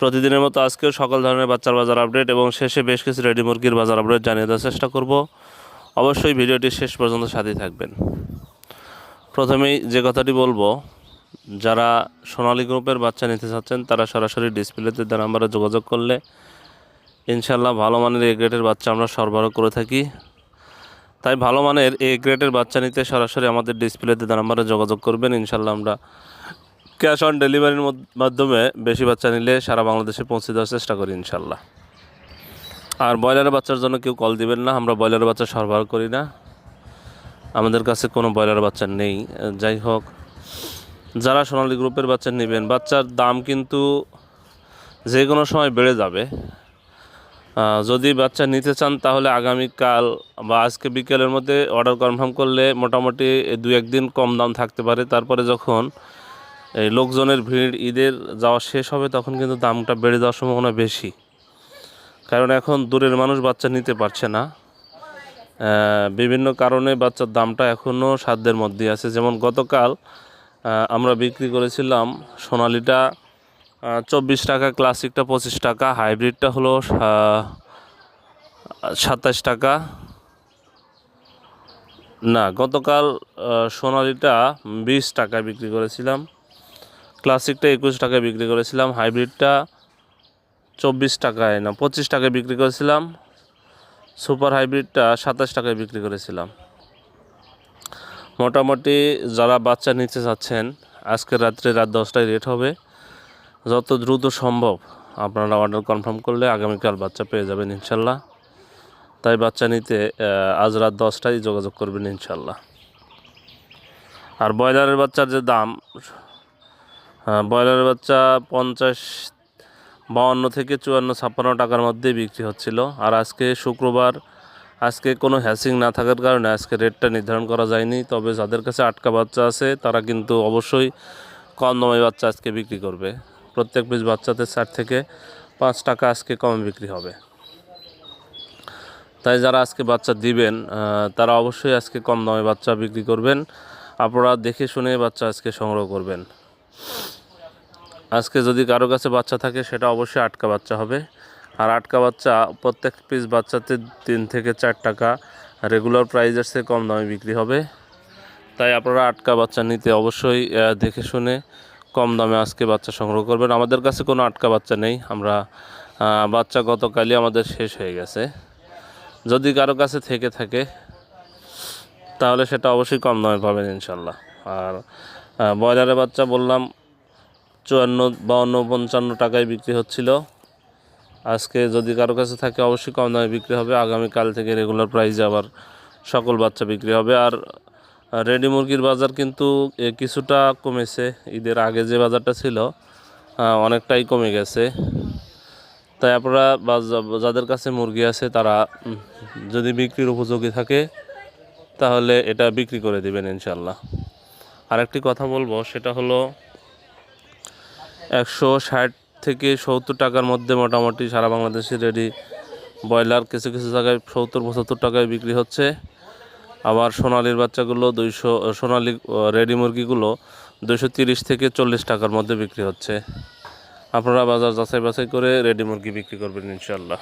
প্রতিদিনের মতো আজকেও সকল ধরনের বাচ্চার বাজার আপডেট এবং শেষে বেশ কিছু রেডি মুরগির বাজার আপডেট জানিয়ে দেওয়ার চেষ্টা করব। অবশ্যই ভিডিওটি শেষ পর্যন্ত সাথেই থাকবেন। প্রথমেই যে কথাটি বলব, যারা সোনালী গ্রুপের বাচ্চা নিতে চাচ্ছেন, তারা সরাসরি ডিসপ্লেতে দেওয়া নাম্বারে যোগাযোগ করলে ইনশাল্লাহ ভালো মানের এ গ্রেডের বাচ্চা আমরা সরবরাহ করে থাকি। তাই ভালো মানের এ গ্রেডের বাচ্চা নিতে সরাসরি আমাদের ডিসপ্লেতে দেওয়া নাম্বারে যোগাযোগ করবেন। ইনশাল্লাহ আমরা ক্যাশ অন ডেলিভারির মাধ্যমে বেশি বাচ্চা নিলে সারা বাংলাদেশে পৌঁছে দেওয়ার চেষ্টা করি, ইনশাল্লাহ। আর ব্রয়লারের বাচ্চার জন্য কেউ কল দিবেন না, আমরা ব্রয়লারের বাচ্চা সরবরাহ করি না। আমাদের কাছে কোনো ব্রয়লার বাচ্চা নেই। যাই হোক, যারা সোনালী গ্রুপের বাচ্চা নেবেন, বাচ্চার দাম কিন্তু যে কোনো সময় বেড়ে যাবে। যদি বাচ্চা নিতে চান, তাহলে আগামীকাল বা আজকে বিকেলের মধ্যে অর্ডার কনফার্ম করলে মোটামুটি দু একদিন কম দাম থাকতে পারে। তারপরে যখন লোকজনের ভিড়, ঈদের যাওয়া শেষ হবে, তখন কিন্তু দামটা বেড়ে যাওয়ার সম্ভাবনা বেশি। কারণ এখন দূরের মানুষ বাচ্চা নিতে পারছে না। বিভিন্ন কারণে বাচ্চার দামটা এখনও সাধ্যের মধ্যে আছে। যেমন গতকাল আমরা বিক্রি করেছিলাম সোনালিটা চব্বিশ টাকা, ক্লাসিকটা পঁচিশ টাকা, হাইব্রিডটা হলো সাতাশ টাকা। না, গতকাল সোনালিটা বিশ টাকায় বিক্রি করেছিলাম। ক্লাসিকটা একুশ টাকায় বিক্রি করেছিলাম হাইব্রিডটা চব্বিশ টাকায় না, পঁচিশ টাকায় বিক্রি করেছিলাম সুপার হাইব্রিডটা সাতাশ টাকায় বিক্রি করেছিলাম। মোটামুটি যারা বাচ্চা নিতে চাচ্ছেন, আজকে রাত্রে রাত দশটায় রেট হবে। যত দ্রুত সম্ভব আপনারা অর্ডার কনফার্ম করলে আগামীকাল বাচ্চা পেয়ে যাবেন ইনশাল্লাহ। তাই বাচ্চা নিতে আজ রাত দশটায় যোগাযোগ করবেন ইনশাল্লাহ। আর ব্রয়লারের বাচ্চার যে দাম হ্যাঁ, ব্রয়লারের বাচ্চা পঞ্চাশ বাউন্ন থেকে চুয়ান্ন ছাপ্পান্ন টাকার মধ্যেই বিক্রি হচ্ছিল। আর আজকে শুক্রবার আজকে কোনো হ্যাসিং না থাকার কারণে আজকে রেটটা নির্ধারণ করা যায়নি। তবে যাদের কাছে আটকা বাচ্চা আছে তারা কিন্তু অবশ্যই কম দামে বাচ্চা আজকে বিক্রি করবে। প্রত্যেক পিস বাচ্চাতে ষাট থেকে পাঁচ টাকা আজকে কমে বিক্রি হবে। তাই যারা আজকে বাচ্চা দিবেন তারা অবশ্যই আজকে কম দামে বাচ্চা বিক্রি করবেন। আপনারা দেখে শুনে বাচ্চা আজকে সংগ্রহ করবেন। আজকে যদি কারও কাছে বাচ্চা থাকে, সেটা অবশ্যই আটকা বাচ্চা হবে। আর আটকা বাচ্চা, প্রত্যেক পিস বাচ্চাতে তিন থেকে চার টাকা। রেগুলার প্রাইজের চেয়ে কম দামে বিক্রি হবে। তাই আপনারা আটকা বাচ্চা নিতে অবশ্যই দেখে শুনে কম দামে আজকে বাচ্চা সংগ্রহ করবেন। আমাদের কাছে কোনো আটকা বাচ্চা নেই। আমরা বাচ্চা গতকালই আমাদের শেষ হয়ে গেছে। যদি কারও কাছে থেকে থাকে, তাহলে সেটা অবশ্যই কম দামে পাবেন ইনশাল্লাহ। আর ব্রয়লারের বাচ্চা বললাম চুয়ান্ন, বাউন্ন, পঞ্চান্ন টাকায় বিক্রি হচ্ছিল। আজকে যদি কারও কাছে থাকে, অবশ্যই কম দামে বিক্রি হবে। আগামীকাল থেকে রেগুলার প্রাইসে আবার সকল বাচ্চা বিক্রি হবে। আর রেডি মুরগির বাজার কিন্তু কিছুটা কমেছে। ঈদের আগে যে বাজারটা ছিল অনেকটাই কমে গেছে। তাই আপনারা যাদের কাছে মুরগি আছে, তারা যদি বিক্রির উপযোগী থাকে, তাহলে এটা বিক্রি করে দিবেন ইনশাল্লাহ আরেকটি কথা বলব, সেটা হলো একশো ষাট থেকে সত্তর টাকার মধ্যে মোটামুটি সারা বাংলাদেশে রেডি ব্রয়লার কিছু কিছু জায়গায় সত্তর, পঁচাত্তর টাকায় বিক্রি হচ্ছে। আবার সোনালির বাচ্চাগুলো দুইশো, সোনালি রেডি মুরগিগুলো দুশো তিরিশ থেকে চল্লিশ টাকার মধ্যে বিক্রি হচ্ছে। আপনারা বাজার যাচাই বাছাই করে রেডি মুরগি বিক্রি করবেন ইনশাল্লাহ